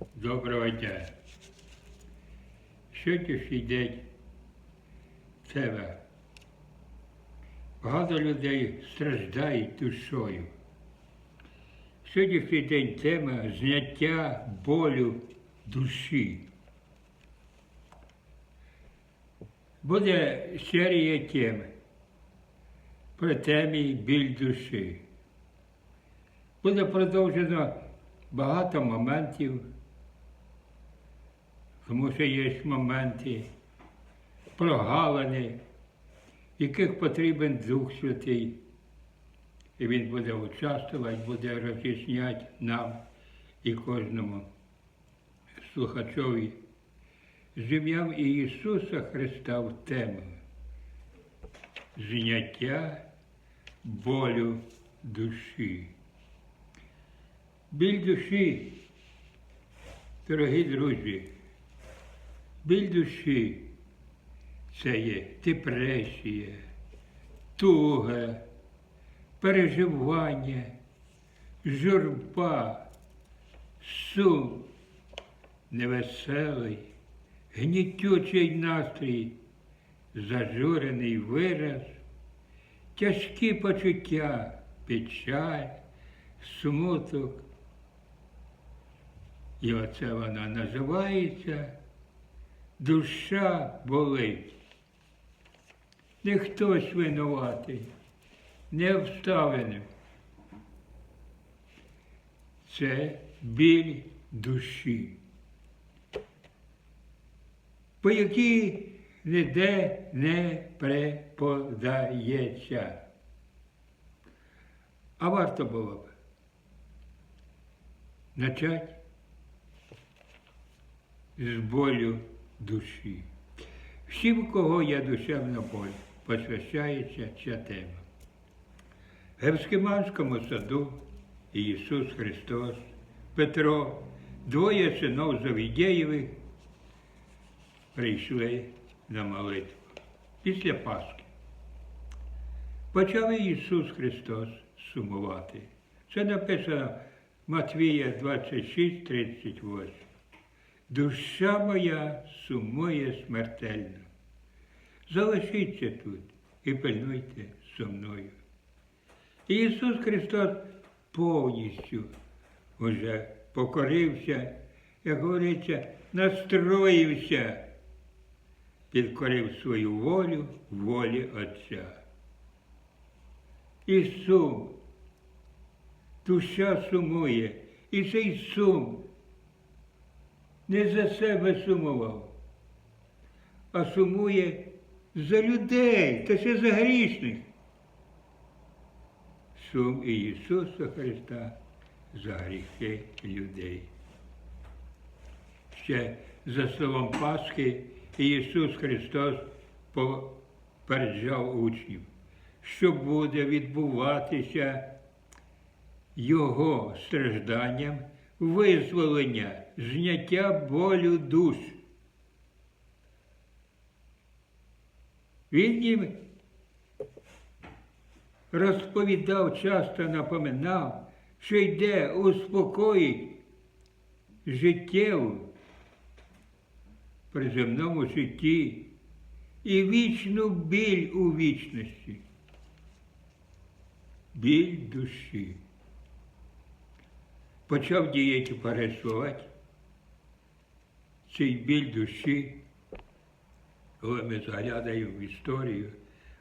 Доброго дня. Сьогоднішній день тебе. Багато людей страждають душою. Сьогоднішній день тема зняття болю душі. Буде серія тем про темі біль душі. Буде продовжено багато моментів, тому що є моменти, прогалини, яких потрібен Дух Святий. І Він буде участвувати, буде роз'ясняти нам і кожному слухачові з Ісуса Христа в тему зняття болю душі. Біль душі, дорогі друзі, біль душі це є депресія, туга, переживання, журба, сум, невеселий, гнітючий настрій, зажурений вираз, тяжкі почуття, печаль, смуток. І оце вона називається душа болить. Не хтось винуватий, не обставини. Це біль душі, по якій ніде не преподається. А варто було б начать з болю душі. Всім, кого є душевна боль, посвящається ця тема. В Гевскиманському саду Ісус Христос, Петро, двоє синов Завідєєвих прийшли на молитву після Пасхи. Почав Ісус Христос сумувати. Це написано Матвія 26, 38. Душа моя сумує смертельно. Залишіться тут і пильнуйте зо мною. І Ісус Христос повністю вже покорився, як говориться, настроївся, підкорив свою волю волі Отця. І сум, душа сумує, і цей сум не за себе сумував, а сумує за людей та ще за грішних. Сум і Ісуса Христа за гріхи людей. Ще за словом Пасхи Ісус Христос попереджав учнів, що буде відбуватися Його стражданням визволення, зняття болю душ. Він їм розповідав, часто напоминав, що йде успокоїть життєву при земному житті і вічну біль у вічності, біль душі. Почав діяти пересувати цей біль душі, коли ми заглядаємо в історію,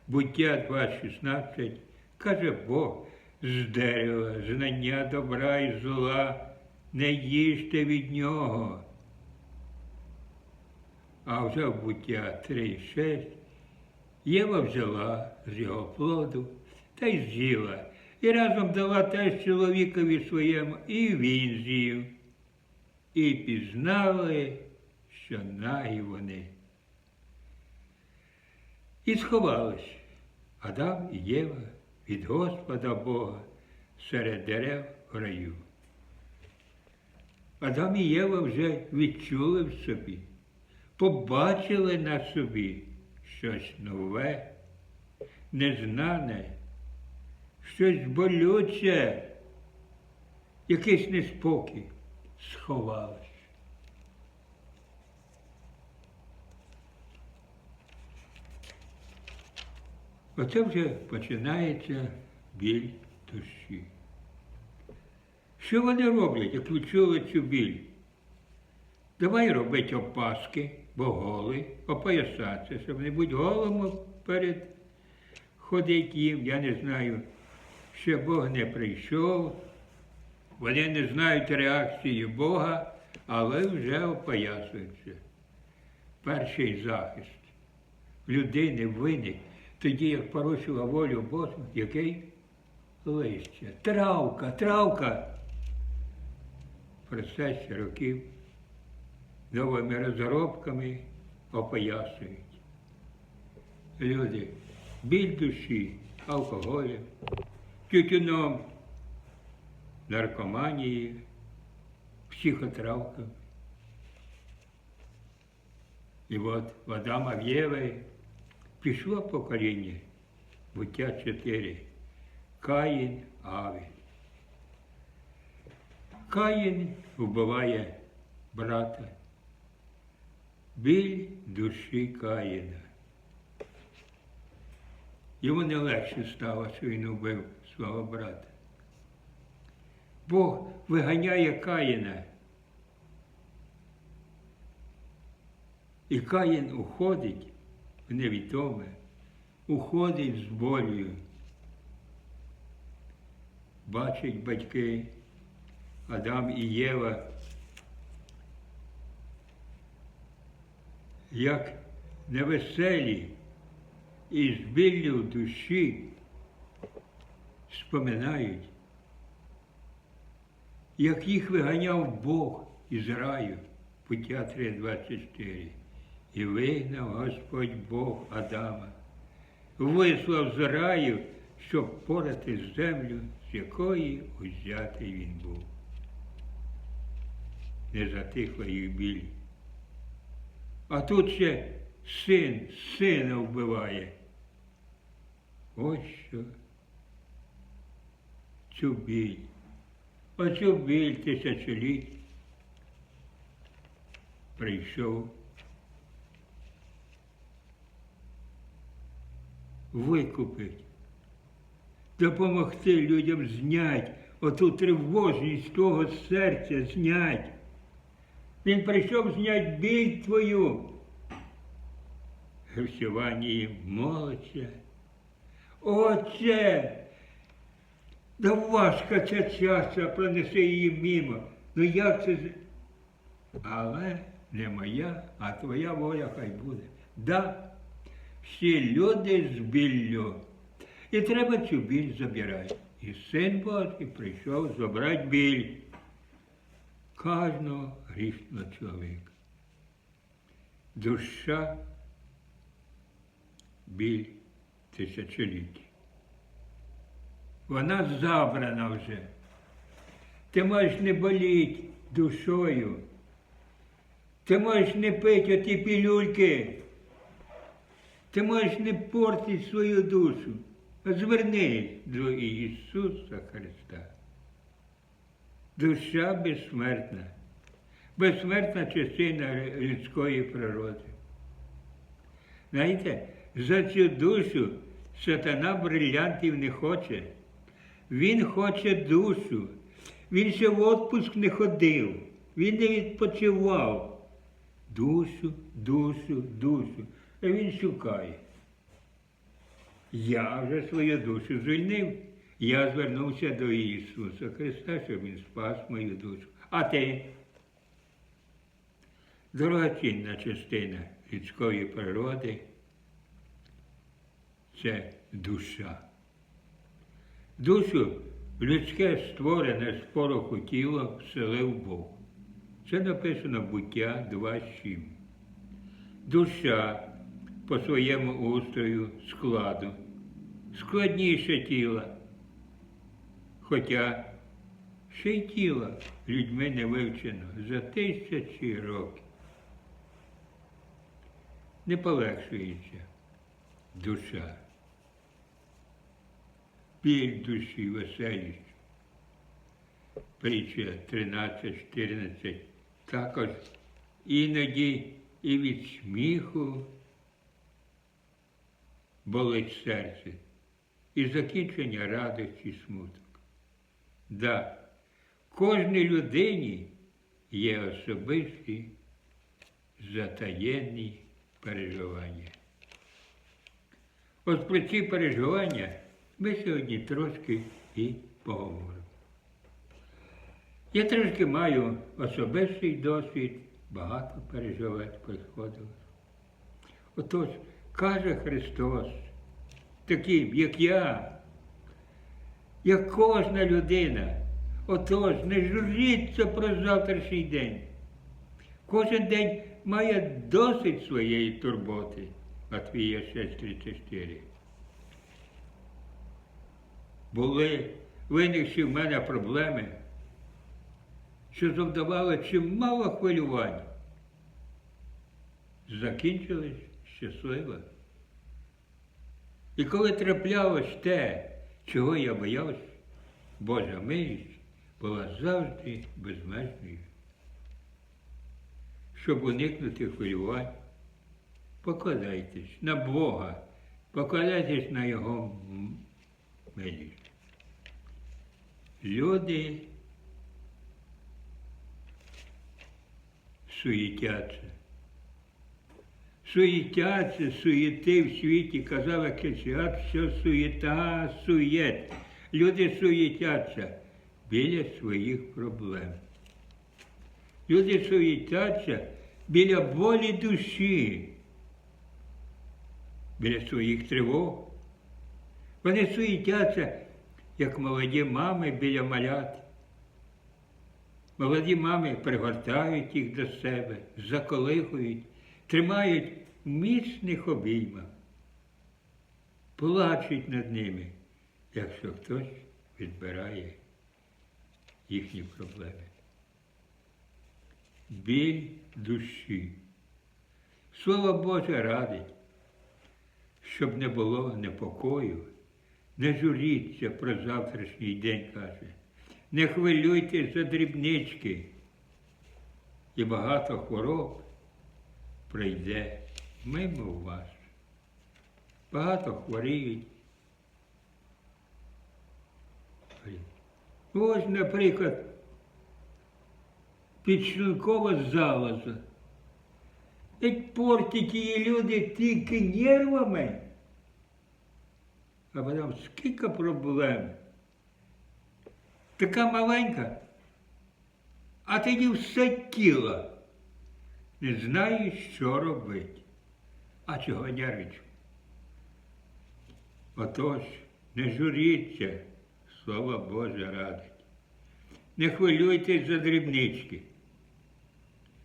буття 2.16, каже Бог, з дерева, знання добра і зла, не їжте від нього. А вже в буття 3.6 Єва взяла з його плоду та й з'їла і разом дала теж чоловікові своєму, і він з'їв. І пізнали, що нагі вони. І сховались Адам і Єва від Господа Бога серед дерев раю. Адам і Єва вже відчули в собі, побачили на собі щось нове, незнане щось болюче, якийсь неспокій сховалось. Оце вже починається біль душі. Що вони роблять, як відчули цю біль? Давай робити опаски, бо голи, опоясатися, щоб не бути голим перед ходить їм, я не знаю, ще Бог не прийшов. Вони не знають реакції Бога, але вже опоясуються. Перший захист людини виник тоді, як порушила волю Божу, який листя. Травка, травка. В процесі років новими розробками опоясують. Люди, біль душі, алкоголем, тютюном, наркоманією, психотравками. І от в Адама пішло покоління, буття 4. Каїн Авель. Каїн вбиває брата. Біль душі Каїна. Йому не легше стало, що він убив свого брата. Бог виганяє Каїна. І Каїн уходить невідоме, уходить з болю. Бачать батьки Адам і Єва, як невеселі і з біллю в душі споминають, як їх виганяв Бог із раю, пуття 3.24. І вигнав Господь Бог Адама, вислав з раю, щоб порати землю, з якої узятий він був. Не затихла їх біль. А тут ще син сина вбиває. Ось що. Цю біль. Оцю біль тисячоліть прийшов викупить, допомогти людям знять оту тривожність того серця знять. Він прийшов зняти біль твою. Гевсіванії молиться. Отче, да важка ця часа, пронеси її мимо. Ну як це? Але не моя, а твоя воля хай буде. Да, всі люди з біллю. І треба цю біль забирати. І син Божий прийшов забрати біль кожного грішного чоловіка. Душа біль тисячоліття. Вона забрана вже. Ти можеш не боліти душою. Ти можеш не пити оті пілюльки. Ти можеш не портити свою душу. а Звернись до Ісуса Христа. Душа безсмертна, безсмертна частина людської природи. Знаєте, за цю душу сатана брилянтів не хоче. Він хоче душу. Він ще в отпуск не ходив, він не відпочивав. Душу, душу, душу. Він шукає. Я вже свою душу звільнив. Я звернувся до Ісуса Христа, щоб Він спас мою душу. А ти? Дорогоцінна частина людської природи це душа. Душу людське створене з пороху тіла вселив Бог. Це написано буття 2.7. Душа по своєму устрою складу складніше тіла. Хоча ще й тіло людьми не вивчено за тисячі років. Не полегшується душа. Біль душі веселість. Притча 13-14. Також іноді і від сміху болить серце, і закінчення радості і смуток. Да, кожній людині є особисті затаєнні переживання. От про ці переживання ми сьогодні трошки і поговоримо. Я трошки маю особистий досвід, багато переживати приходилось. Отож, каже Христос, таким, як я, як кожна людина, отож, не журіться про завтрашній день. Кожен день має досить своєї турботи. Матвія 6,34. Були виникші в мене проблеми, що завдавали чимало хвилювань. Закінчились щасливо. І коли траплялось те, чого я боявся, Божа милість була завжди безмежною. Щоб уникнути хвилювань, покладайтесь на Бога, покладайтесь на Його милість. Люди суетяться. Суетяться, суєти в світі, казала Кесіат, що суєта, суєт. Люди суетяться біля своїх проблем. Люди суетяться біля болі душі, біля своїх тривог. Вони суетяться, як молоді мами біля малят. Молоді мами пригортають їх до себе, заколихують, тримають в міцних обіймах, плачуть над ними, якщо хтось відбирає їхні проблеми. Біль душі. Слово Боже радить, щоб не було непокою, не журіться про завтрашній день, каже. Не хвилюйтесь за дрібнички, і багато хвороб прийде мимо вас. Багато хворіють. Ось, наприклад, підшлункова залоза. Ведь портять її люди тільки нервами. А потім скільки проблем. Така маленька, а тоді все тіло. Не знаю, що робити. А чого нервичу? Отож, не журіться, слово Боже радить. Не хвилюйтесь за дрібнички.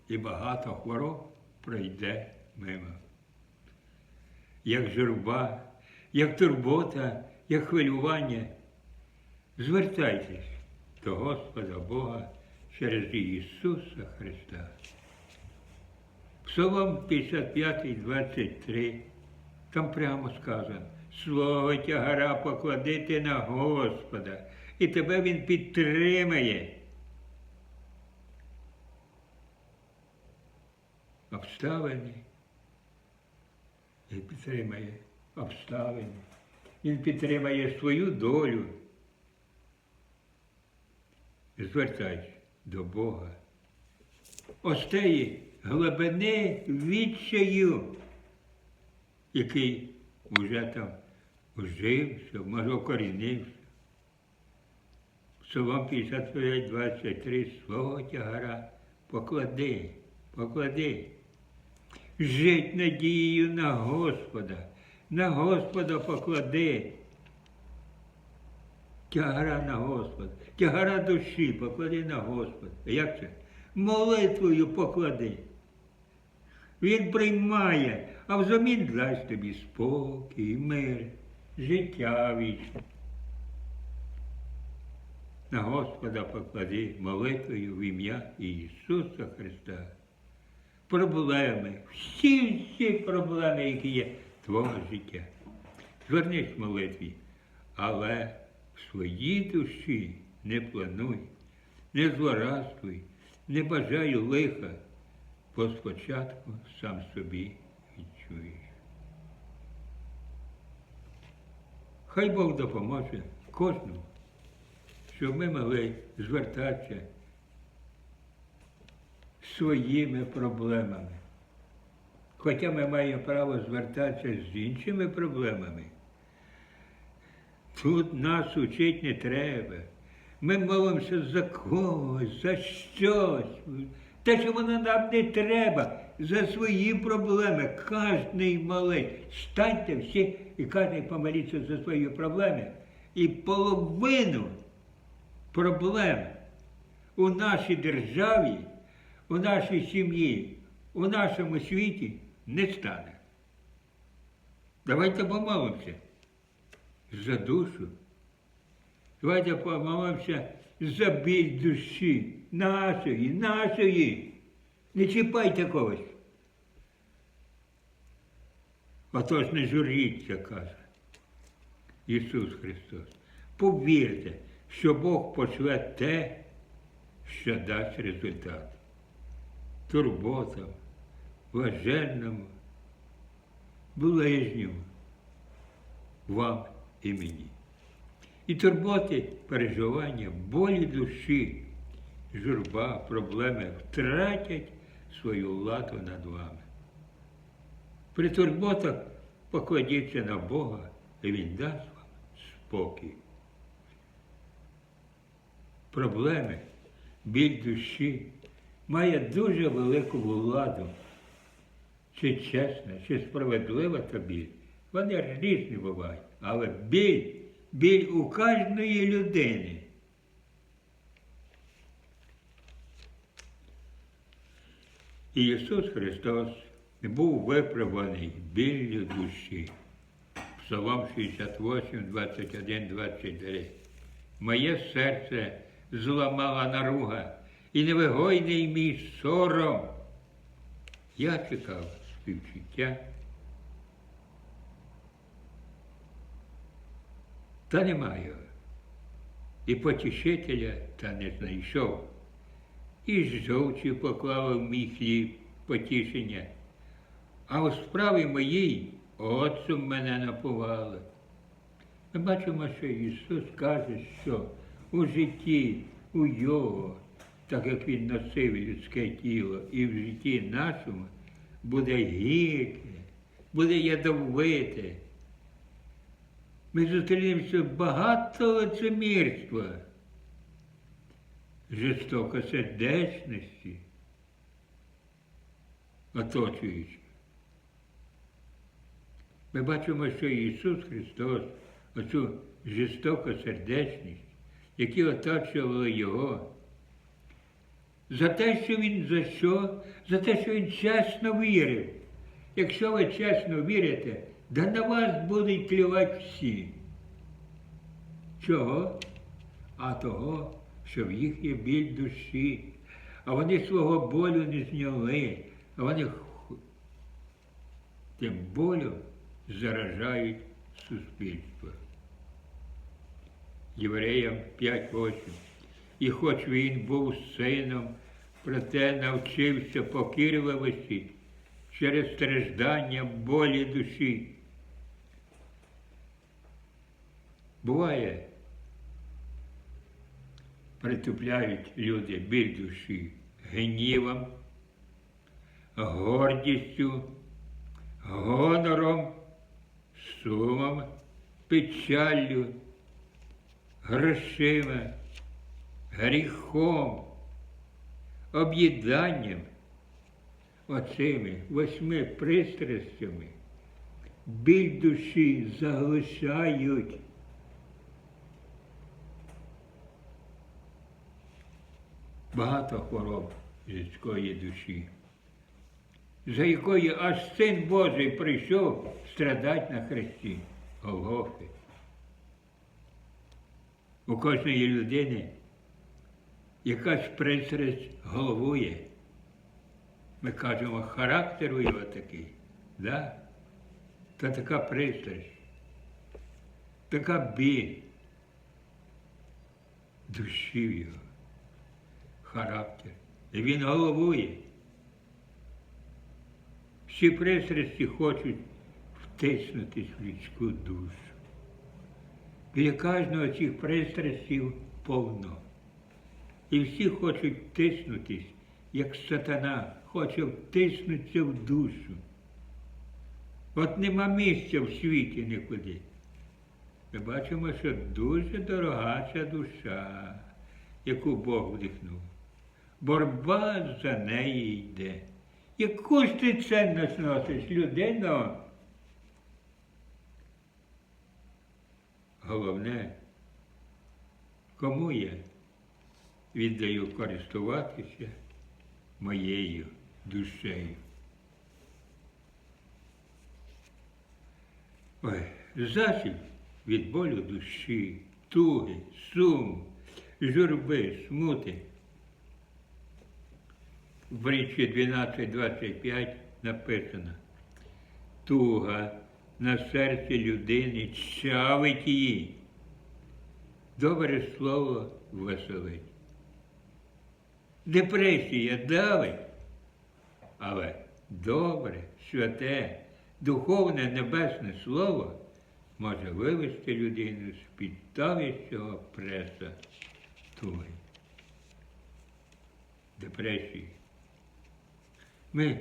І багато хвороб пройде мимо. Як журба, як турбота, як хвилювання. Звертайтесь до Господа Бога через Ісуса Христа. Псалом 55, 23, там прямо сказано, слово тягара покладити на Господа, і тебе Він підтримає. Обставини. Він підтримає обставини. Він підтримає свою долю. Звертайся до Бога. Ось тієї глибини відчаю, який вже там ужився, може укорінився. Псалом 55, 23, свого тягара поклади, поклади. Жить надією на Господа, на Господа поклади. Тягара на Господа, тягара душі поклади на Господа. Як це? Молитвою поклади. Він приймає, а взамін дасть тобі спокій, мир, життя вічне. На Господа поклади молитвою в ім'я Ісуса Христа. Проблеми, всі всі проблеми, які є твого життя. Звернись в молитві, але в своїй душі не плануй, не злорадствуй, не бажай лиха, бо спочатку сам собі відчуєш. Хай Бог допоможе кожному, щоб ми могли звертатися своїми проблемами. Хоча ми маємо право звертатися з іншими проблемами. Тут нас учить не треба. Ми молимося за когось, за щось. Те, що воно нам не треба, за свої проблеми. Кожний молить. Станьте всі і кожен помоліться за свої проблеми. І половину проблем у нашій державі, у нашій сім'ї, у нашому світі не стане. Давайте помолимося за душу. Давайте помолимося за біль душі нашої, нашої. Не чіпайте когось. Отож не журіться, каже Ісус Христос. Повірте, що Бог пошле те, що дасть результат. Турботам, блаженному, ближньому, вам і мені. І турботи, переживання, болі душі, журба, проблеми втратять свою владу над вами. При турботах покладіться на Бога, і Він дасть вам спокій. Проблеми, біль душі має дуже велику владу. Чи чесна, чи справедлива та біль. Вони різні бувають, але біль, біль у кожної людини. Ісус Христос був виправлений біллю душі. Псалом 68, 21, 23. Моє серце зламала наруга, і невигойний мій сором. Я чекав співчуття. Та немає. І потішителя та не знайшов. І з жовчі поклав в мій хліб потішення. А у справі моїй отцем мене напували. Ми бачимо, що Ісус каже, що у житті, у Його, так як Він носив людське тіло, і в житті нашому буде гірке, буде ядовите. Ми зустрінемося багато лицемірства, жорстокосердечності, оточуючи. Ми бачимо, що Ісус Христос, оцю жорстокосердечність, які оточували Його, за те, що Він за що? За те, що Він чесно вірив. Якщо ви чесно вірите, да на вас будуть клювати всі. Чого? А того, що в їх є біль душі, а вони свого болю не зняли, а вони тим болем заражають суспільство. Євреям 5.8. І хоч він був сином, проте навчився покірливості через страждання болі душі. Буває, притупляють люди біль душі гнівом, гордістю, гонором, сумом, печаллю, грошима, гріхом, об'їданням, оцими восьми пристрастями біль душі заглушають. Багато хвороб людської душі, за якою аж син Божий прийшов страдати на хресті Голгофи. У кожної людини якась пристрасть головує. Ми кажемо, характер у його такий, да? Та така пристрасть, така біль душі його, характер. Він головує. Всі пристрасті хочуть втиснутись в людську душу. Біля кожного цих пристрастів повно. І всі хочуть втиснутись, як сатана, хоче втиснутися в душу. От нема місця в світі нікуди. Ми бачимо, що дуже дорога ця душа, яку Бог вдихнув. Борба за неї йде. Яку ж ти цінність носиш, людино? Головне, кому я віддаю користуватися моєю душею. Ой, засіб від болю душі, туги, сум, журби, смути. В притчі 12.25 написано. Туга на серці людини чавить її. Добре слово веселить. Депресія давить, але добре, святе, духовне небесне слово може вивести людину з під давящого преса туги. Депресії. Ми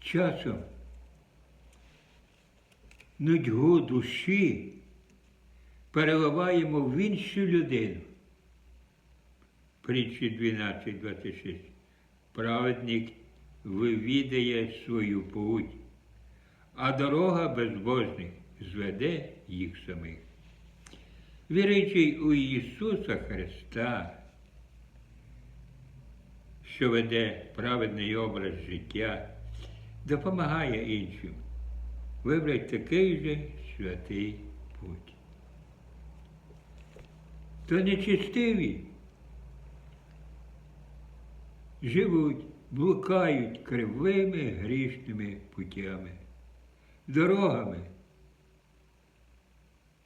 часом нудьгу душі переливаємо в іншу людину. Притчі 12.26. Праведник вивідає свою путь, а дорога безбожних зведе їх самих. Віруючий у Ісуса Христа, що веде праведний образ життя, допомагає іншим. Вибрати такий же святий путь. То нечистиві живуть, блукають кривими грішними путями, дорогами,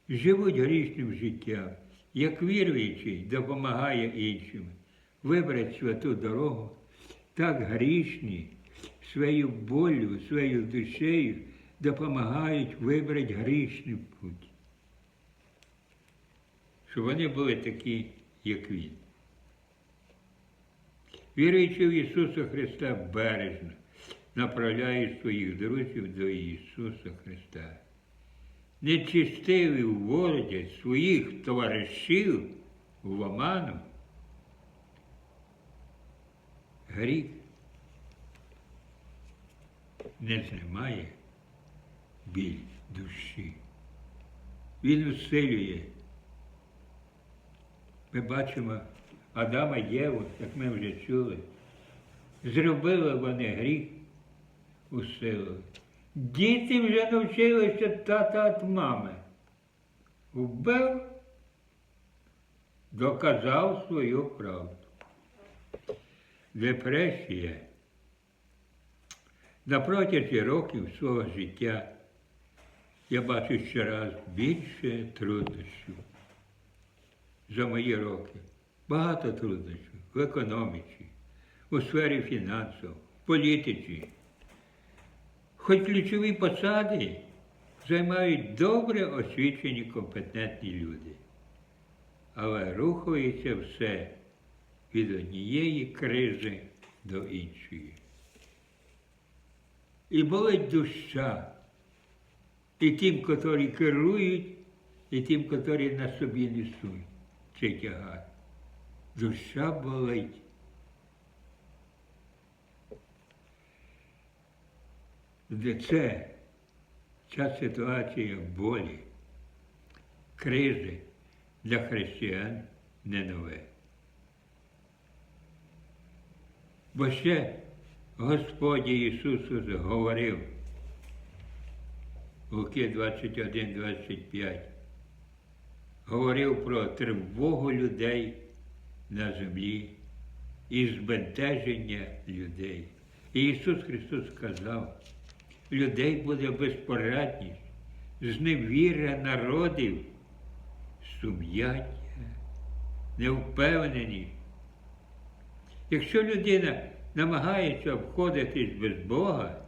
живуть грішним життям, як віруючий допомагає іншим вибрати святу дорогу, так грішні своєю болю, своєю душею допомагають вибрати грішний путь. Щоб вони були такі, як він. Віруючи в Ісуса Христа бережно, направляє своїх друзів до Ісуса Христа. Нечистиві вводять своїх товаришів в оману. Гріх не знімає біль душі. Він усилює. Ми бачимо Адама і Єву, як ми вже чули. Зробили вони гріх усилили. Діти вже навчилися тата від мами. Вбив, доказав свою правду. Депресія на протязі років свого життя я бачу щораз більше труднощів за мої роки. Багато труднощів в економіці, у сфері фінансів, в політиці. Хоч ключові посади займають добре освічені компетентні люди, але рухається все від однієї кризи до іншої. І болить душа і тим, котрі керують, і тим, котрі на собі несуть цей тягар. Душа болить. Де це ця ситуація болі, кризи для християн не нове. Бо ще Господь Ісус говорив Луки 21, 25, говорив про тривогу людей на землі і збентеження людей. І Ісус Христос сказав, людей буде безпорадність, зневіра народів, сум'яття, невпевненість. Якщо людина намагається обходитись без Бога,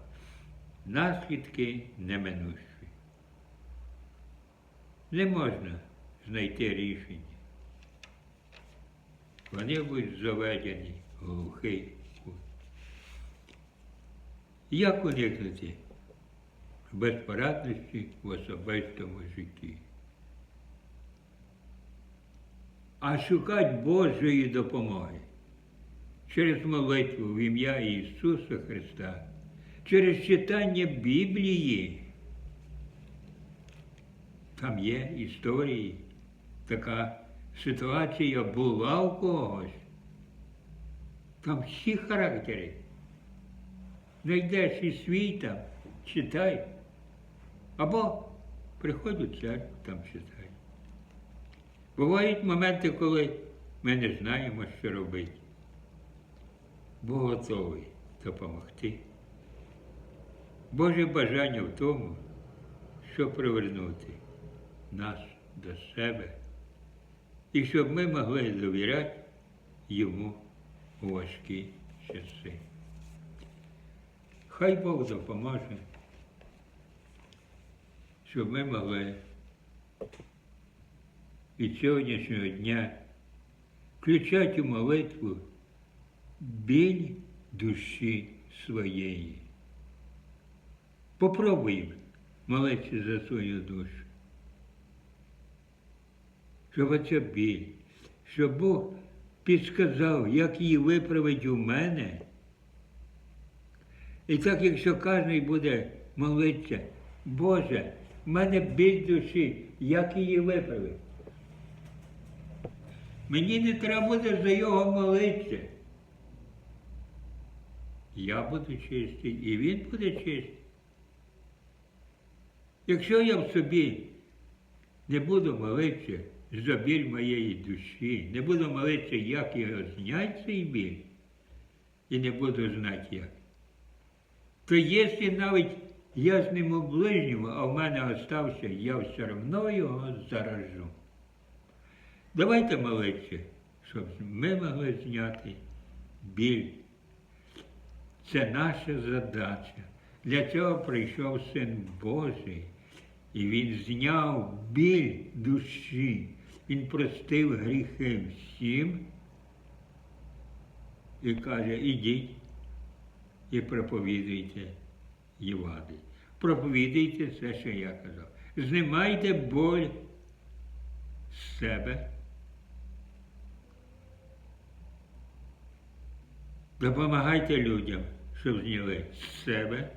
наслідки неминучі. Не можна знайти рішення. Вони будуть заведені глухий. Як уникнути безпорадності в особистому житті? А шукати Божої допомоги через молитву в ім'я Ісуса Христа, через читання Біблії. Там є історії. Така ситуація була у когось. Там всі характери. Знайдеш і свій там, читай. Або приходь у церкву, там читай. Бувають моменти, коли ми не знаємо, що робити. Бог готовий допомогти. Боже бажання в тому, щоб привернути нас до себе і щоб ми могли довіряти йому у важкі часи. Хай Бог допоможе, щоб ми могли від сьогоднішнього дня включати у молитву біль душі своєї. Попробуємо молитися за свою душу. Щоб оця біль, щоб Бог підсказав, як її виправити у мене. І так, якщо кожен буде молитися, Боже, в мене біль душі, як її виправити? Мені не треба буде за його молитися. Я буду чистий, і він буде чистий. Якщо я в собі не буду молитися за біль моєї душі, не буду молитися, як його зняти цей біль, і не буду знати як, то якщо навіть я зніму ближнього, а в мене остався, я все одно його заражу. Давайте молитися, щоб ми могли зняти біль. Це наша задача. Для цього прийшов Син Божий, і Він зняв біль душі, Він простив гріхи всім і каже, ідіть і проповідуйте Євангеліє. Проповідуйте все, що я казав. Знімайте боль з себе. Допомагайте людям, сузніли з себе,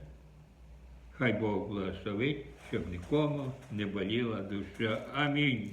хай Бог благословить, щоб нікому не боліла душа. Амінь.